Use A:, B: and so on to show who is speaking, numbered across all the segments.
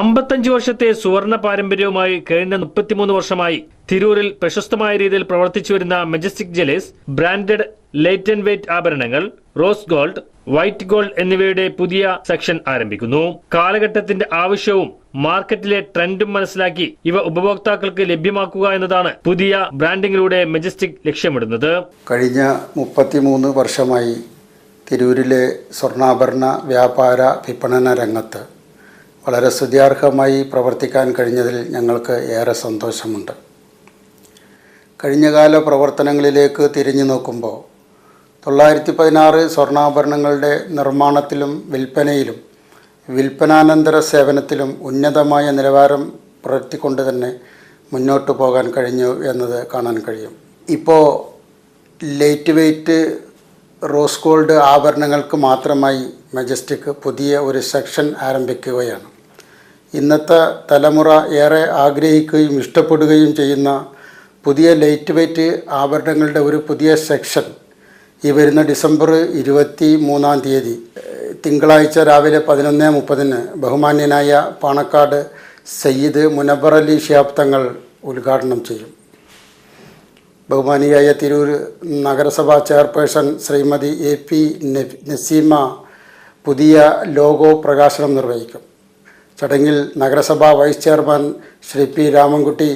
A: അമ്പത്തഞ്ച് വർഷത്തെ സുവർണ പാരമ്പര്യവുമായി കഴിഞ്ഞ മുപ്പത്തിമൂന്ന് വർഷമായി തിരൂരിൽ പ്രശസ്തമായ രീതിയിൽ പ്രവർത്തിച്ചു വരുന്ന Majestic Jewellers branded light and weight ആഭരണങ്ങൾ റോസ് ഗോൾഡ് വൈറ്റ് ഗോൾഡ് എന്നിവയുടെ പുതിയ സെക്ഷൻ ആരംഭിക്കുന്നു. കാലഘട്ടത്തിന്റെ ആവശ്യവും മാർക്കറ്റിലെ ട്രെൻഡും മനസ്സിലാക്കി ഇവ ഉപഭോക്താക്കൾക്ക് ലഭ്യമാക്കുക എന്നതാണ് പുതിയ ബ്രാൻഡിങ്ങിലൂടെ മെജസ്റ്റിക് ലക്ഷ്യമിടുന്നത്.
B: കഴിഞ്ഞ മുപ്പത്തിമൂന്ന് വർഷമായി തിരൂരിലെ സ്വർണാഭരണ വ്യാപാര വിപണന രംഗത്ത് വളരെ ശ്രുതിയാർഹമായി പ്രവർത്തിക്കാൻ കഴിഞ്ഞതിൽ ഞങ്ങൾക്ക് ഏറെ സന്തോഷമുണ്ട്. കഴിഞ്ഞകാല പ്രവർത്തനങ്ങളിലേക്ക് തിരിഞ്ഞു നോക്കുമ്പോൾ തൊള്ളായിരത്തി പതിനാറ് സ്വർണാഭരണങ്ങളുടെ നിർമ്മാണത്തിലും വിൽപ്പനയിലും വിൽപ്പനാനന്തര സേവനത്തിലും ഉന്നതമായ നിലവാരം പുലർത്തിക്കൊണ്ട് തന്നെ മുന്നോട്ട് പോകാൻ കഴിഞ്ഞു എന്നത് കാണാൻ കഴിയും. ഇപ്പോൾ ലൈറ്റ് വെയ്റ്റ് റോസ് ഗോൾഡ് ആഭരണങ്ങൾക്ക് മാത്രമായി മജസ്റ്റിക് പുതിയ ഒരു സെക്ഷൻ ആരംഭിക്കുകയാണ്. ഇന്നത്തെ തലമുറ ഏറെ ആഗ്രഹിക്കുകയും ഇഷ്ടപ്പെടുകയും ചെയ്യുന്ന പുതിയ ലൈറ്റ് വെയ്റ്റ് ആഭരണങ്ങളുടെ ഒരു പുതിയ സെക്ഷൻ ഈ വരുന്ന ഡിസംബർ ഇരുപത്തി മൂന്നാം തീയതി തിങ്കളാഴ്ച രാവിലെ പതിനൊന്ന് മുപ്പതിന് ബഹുമാന്യനായ പാണക്കാട് സയ്യിദ് മുനബർ അലി ഷിയാബ് തങ്ങൾ ഉദ്ഘാടനം ചെയ്യും. ബഹുമാനിയായ തിരൂർ നഗരസഭാ chairperson Shrimati A P Naseema പുതിയ ലോഗോ പ്രകാശനം നിർവഹിക്കും. ചടങ്ങിൽ നഗരസഭാ vice chairman Shri P Ramankutty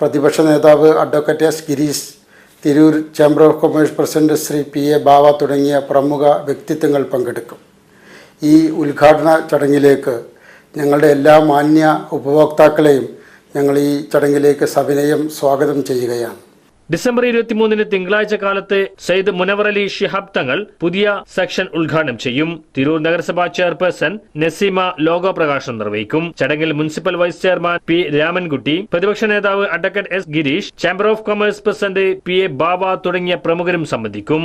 B: പ്രതിപക്ഷ നേതാവ് advocate S Girish Tirur chamber of commerce president Shri P A Bava തുടങ്ങിയ പ്രമുഖ വ്യക്തിത്വങ്ങൾ പങ്കെടുക്കും. ഈ ഉദ്ഘാടന ചടങ്ങിലേക്ക് ഞങ്ങളുടെ എല്ലാ മാന്യ ഉപഭോക്താക്കളെയും ഞങ്ങൾ ഈ ചടങ്ങിലേക്ക് സവിനയം സ്വാഗതം ചെയ്യുകയാണ്.
A: ഡിസംബർ ഇരുപത്തിമൂന്നിന് തിങ്കളാഴ്ച കാലത്ത് സയ്യിദ് മുനവർ അലി ഷിഹാബ് തങ്ങൾ പുതിയ സെക്ഷൻ ഉദ്ഘാടനം ചെയ്യും. തിരൂർ നഗരസഭാ ചെയർപേഴ്സൺ നസീമ ലോഗോ പ്രകാശനം നിർവഹിക്കും. ചടങ്ങിൽ municipal vice chairman P Ramankutty പ്രതിപക്ഷ നേതാവ് advocate S Girish chamber of commerce president P A Baba തുടങ്ങിയ പ്രമുഖരും സംബന്ധിക്കും.